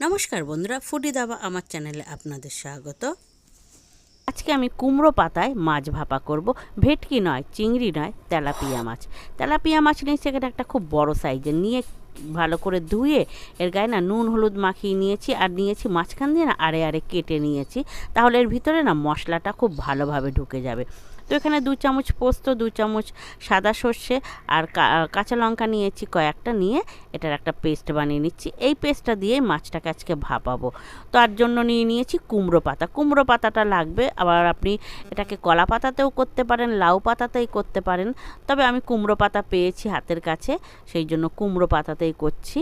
নমস্কার বন্ধুরা, ফুডি দাবা আমার চ্যানেলে আপনাদের স্বাগত। আজকে আমি কুমড়ো পাতায় মাছ ভাপা করব। ভেটকি নয়, চিংড়ি নয়, তেলাপিয়া মাছ। তেলাপিয়া মাছ নিয়ে সেখানে একটা খুব বড় সাইজের নিয়ে ভালো করে ধুয়ে এর গায়ে না নুন, হলুদ মাখিয়ে নিয়েছি আর নিয়েছি মাঝখান দিয়ে না আড়ে আড়ে কেটে নিয়েছি। তাহলে এর ভিতরে না মশলাটা খুব ভালোভাবে ঢুকে যাবে। তো এখানে দু চামচ পোস্ত, দু চামচ সাদা সর্ষে আর কাঁচা লঙ্কা নিয়েছি কয়েকটা নিয়ে এটার একটা পেস্ট বানিয়ে নিচ্ছি। এই পেস্টটা দিয়ে মাছটাকে আজকে ভাপাবো। তার জন্য নিয়ে নিয়েছি কুমড়ো পাতা। কুমড়ো পাতাটা লাগবে, আবার আপনি এটাকে কলা পাতাতেও করতে পারেন, লাউ পাতাতেই করতে পারেন। তবে আমি কুমড়ো পাতা পেয়েছি হাতের কাছে, সেই জন্য কুমড়ো পাতাতেই করছি।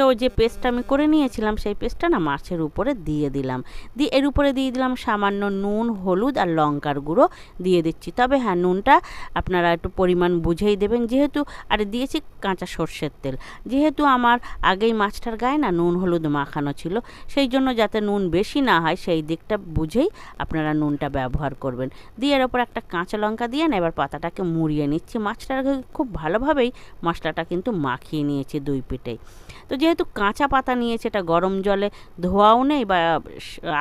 তো যে পেস্টটা আমি করে নিয়েছিলাম, সেই পেস্টটা না মাছের উপরে দিয়ে দিলাম। দিয়ে এর উপরে দিয়ে দিলাম সামান্য নুন, হলুদ আর লঙ্কার গুঁড়ো দিয়ে দিচ্ছি। তবে হ্যাঁ নুনটা আপনারা একটু পরিমাণ বুঝেই দেবেন। যেহেতু, আর দিয়েছি কাঁচা সর্ষের তেল। যেহেতু আমার আগেই মাছটার গায়ে না নুন, হলুদ মাখানো ছিল, সেই জন্য যাতে নুন বেশি না হয়, সেই দিকটা বুঝেই আপনারা নুনটা ব্যবহার করবেন। দিয়ে এর ওপর একটা কাঁচা লঙ্কা দিয়ে না এবার পাতাটাকে মুড়িয়ে নিচ্ছি। মাছটাকে খুব ভালোভাবেই মশলাটা কিন্তু মাখিয়ে নিয়েছি দুই পিঠেই। তো যেহেতু কাঁচা পাতা নিয়েছে এটা গরম জলে ধোয়াও নেই বা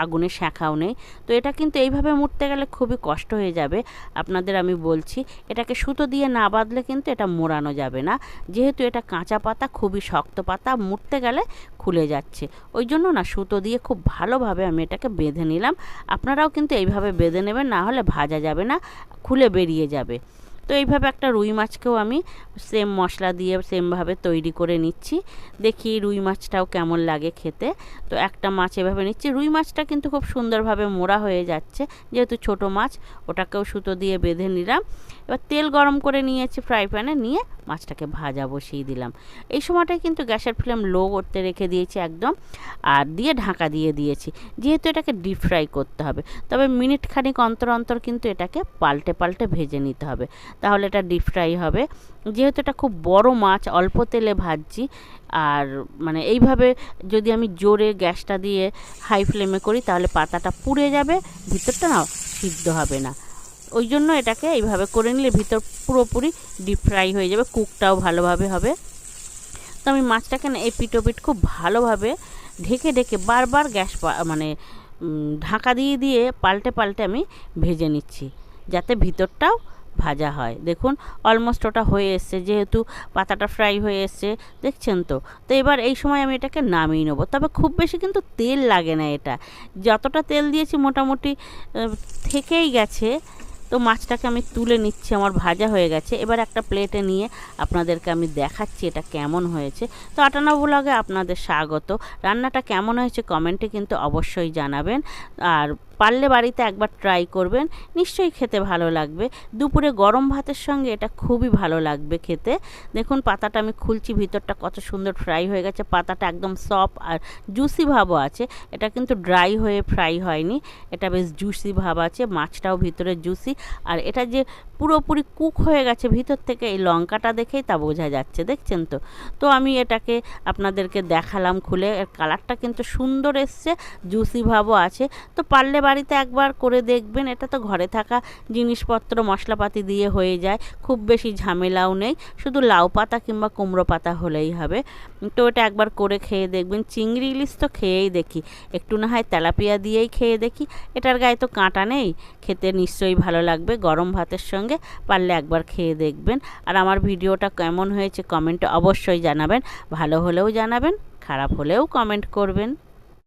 আগুনে শেখাও নেই, তো এটা কিন্তু এইভাবে মুড়তে গেলে খুবই কষ্ট হয়ে যাবে। আপনাদের আমি বলছি, এটাকে সুতো দিয়ে না বাঁধলে কিন্তু এটা মোড়ানো যাবে না। যেহেতু এটা কাঁচা পাতা, খুবই শক্ত পাতা, মুড়তে গেলে খুলে যাচ্ছে। ওই জন্য না সুতো দিয়ে খুব ভালোভাবে আমি এটাকে বেঁধে নিলাম। আপনারাও কিন্তু এইভাবে বেঁধে নেবেন, না হলে ভাজা যাবে না, খুলে বেরিয়ে যাবে। তো এইভাবে একটা রুই মাছকেও আমি সেম মশলা দিয়ে সেমভাবে তৈরি করে নিচ্ছি। দেখি রুই মাছটাও কেমন লাগে খেতে। তো একটা মাছ এভাবে নিচ্ছি। রুই মাছটা কিন্তু খুব সুন্দরভাবে মোড়া হয়ে যাচ্ছে। যেহেতু ছোট মাছ, ওটাকেও সুতো দিয়ে বেঁধে নিলাম। এবার তেল গরম করে নিয়েছি ফ্রাই প্যানে নিয়ে মাছটাকে ভাজা বসিয়ে দিলাম। এই সময়টায় কিন্তু গ্যাসের ফ্লেম লো করতে রেখে দিয়েছি একদম, আর দিয়ে ঢাকা দিয়ে দিয়েছি। যেহেতু এটাকে ডিপ ফ্রাই করতে হবে, তবে মিনিট খানিক অন্তর অন্তর কিন্তু এটাকে পাল্টে পাল্টে ভেজে নিতে হবে। তাহলে এটা ডিপ ফ্রাই হবে। যেহেতু এটা খুব বড় মাছ, অল্প তেলে ভাজছি, আর মানে এইভাবে যদি আমি জোরে গ্যাসটা দিয়ে হাই ফ্লেমে করি, তাহলে পাতাটা পুড়ে যাবে, ভিতরটা না সিদ্ধ হবে না। ওই জন্য এটাকে এইভাবে করে নিলে ভিতর পুরোপুরি ডিপ ফ্রাই হয়ে যাবে কুকটাও ভালোভাবে হবে। তো আমি মাছটাকে না এই পিটোপিট খুব ভালোভাবে ঢেকে ঢেকে বারবার গ্যাস মানে ঢাকা দিয়ে দিয়ে পাল্টে পাল্টে আমি ভেজে নিচ্ছি, যাতে ভিতরটাও ভাজা হয়। দেখুন অলমোস্ট ওটা হয়ে এসছে, যেহেতু পাতাটা ফ্রাই হয়ে এসছে, দেখছেন তো? তো এবার এই সময় আমি এটাকে নামিয়ে নেব। তবে খুব বেশি কিন্তু তেল লাগে না এটা। যতটা তেল দিয়েছি মোটামুটি থেকেই গেছে তো মাছটাকে আমি তুলে নিচ্ছি, আমার ভাজা হয়ে গেছে। এবার একটা প্লেটে নিয়ে আপনাদেরকে আমি দেখাচ্ছি এটা কেমন হয়েছে। তো আটানা ব্লগে আপনাদের স্বাগত। রান্নাটা কেমন হয়েছে কমেন্টে কিন্তু অবশ্যই জানাবেন। আর পারলে বাড়িতে একবার ট্রাই করবেন, নিশ্চয়ই খেতে ভালো লাগবে। দুপুরে গরম ভাতের সঙ্গে এটা খুবই ভালো লাগবে খেতে। দেখুন পাতাটা আমি খুলছি, ভিতরটা কত সুন্দর ফ্রাই হয়ে গেছে, পাতাটা একদম সফট আর জুসি ভাবও আছে। এটা কিন্তু ড্রাই হয়ে ফ্রাই হয়নি, এটা বেশ জুসি ভাব আছে, মাছটাও ভিতরে জুসি আর এটা যে পুরোপুরি কুক হয়ে গেছে ভিতর থেকে, এই লঙ্কাটা দেখেই তা বোঝা যাচ্ছে, দেখছেন তো? তো আমি এটাকে আপনাদেরকে দেখালাম খুলে, এর কালারটা কিন্তু সুন্দর এসছে জুসি ভাবও আছে। তো পারলে বাড়িতে একবার করে দেখবেন, এটা তো ঘরে থাকা জিনিসপত্র, মশলাপাতি দিয়ে হয়ে যায়, খুব বেশি ঝামেলাও নেই, শুধু লাউ পাতা কিংবা কুমড়ো পাতা হলেই হবে। তো এটা একবার করে খেয়ে দেখবেন, চিংড়ি ইলিশ তো খেয়েই দেখি, একটু না হয় তেলাপিয়া দিয়েই খেয়ে দেখি, এটার গায়ে তো কাঁটা নেই, খেতে নিশ্চয়ই ভালো লাগবে, গরম ভাতের সঙ্গে পারলে একবার খেয়ে দেখবেন। আর আমার ভিডিওটা কেমন হয়েছে কমেন্টে অবশ্যই জানাবেন, ভালো হলেও জানাবেন, খারাপ হলেও কমেন্ট করবেন।